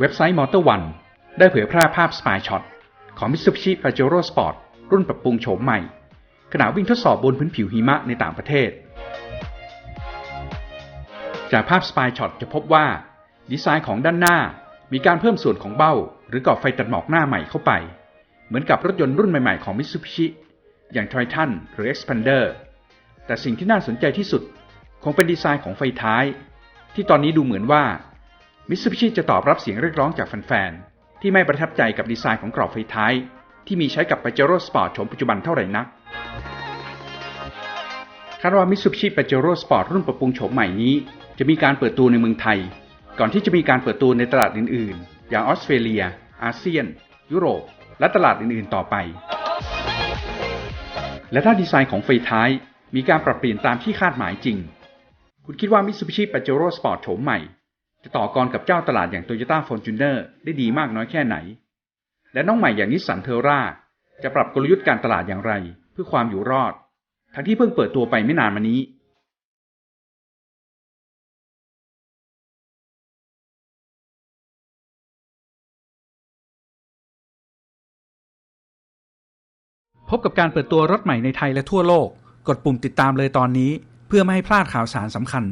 เว็บไซต์ Motor One ได้เผยแพร่ภาพ Spy Shot ของ Mitsubishi Pajero Sport รุ่นปรับปรุงโฉมใหม่ ขณะวิ่งทดสอบบนพื้นผิวหิมะในต่างประเทศ จากภาพ Spy Shot จะพบว่า ดีไซน์ของด้านหน้ามีการเพิ่มส่วนของเบ้า หรือกรอบไฟตัดหมอกหน้าใหม่เข้าไป เหมือนกับรถยนต์รุ่นใหม่ๆของ Mitsubishi อย่าง Triton หรือ Expander แต่สิ่งที่น่าสนใจที่สุด คงเป็นดีไซน์ของไฟท้าย ที่ตอนนี้ดูเหมือนว่า Mitsubishi จะตอบรับเสียงเรียกร้องจากแฟนๆ ที่ไม่ประทับใจกับดีไซน์ของกรอบไฟท้าย ที่มีใช้กับ Pajero Sport โฉมปัจจุบันเท่าไหร่นักคาดว่า Mitsubishi Pajero Sport รุ่นปรับปรุงโฉมใหม่นี้ จะมีการเปิดตัวในเมืองไทย ก่อนที่จะมีการเปิดตัวในตลาดอื่นๆ อย่างออสเตรเลีย อาเซียน ยุโรป และตลาดอื่นๆ ต่อไป และถ้าดีไซน์ของไฟท้ายมีการปรับเปลี่ยนตามที่คาดหมายจริง คุณคิดว่า Mitsubishi Pajero Sport โฉมใหม่ จะต่อกรกับเจ้าตลาดอย่าง Toyota Fortuner ได้ดีมากน้อยแค่ไหน และน้องใหม่อย่างนิสสันเทอร่าจะปรับกลยุทธ์การตลาดอย่างไร เพื่อความอยู่รอด ทั้งที่เพิ่งเปิดตัวไปไม่นานมานี้ พบกับการเปิดตัวรถใหม่ในไทยและทั่วโลก กดปุ่มติดตามเลยตอนนี้ เพื่อไม่ให้พลาดข่าวสารสำคัญ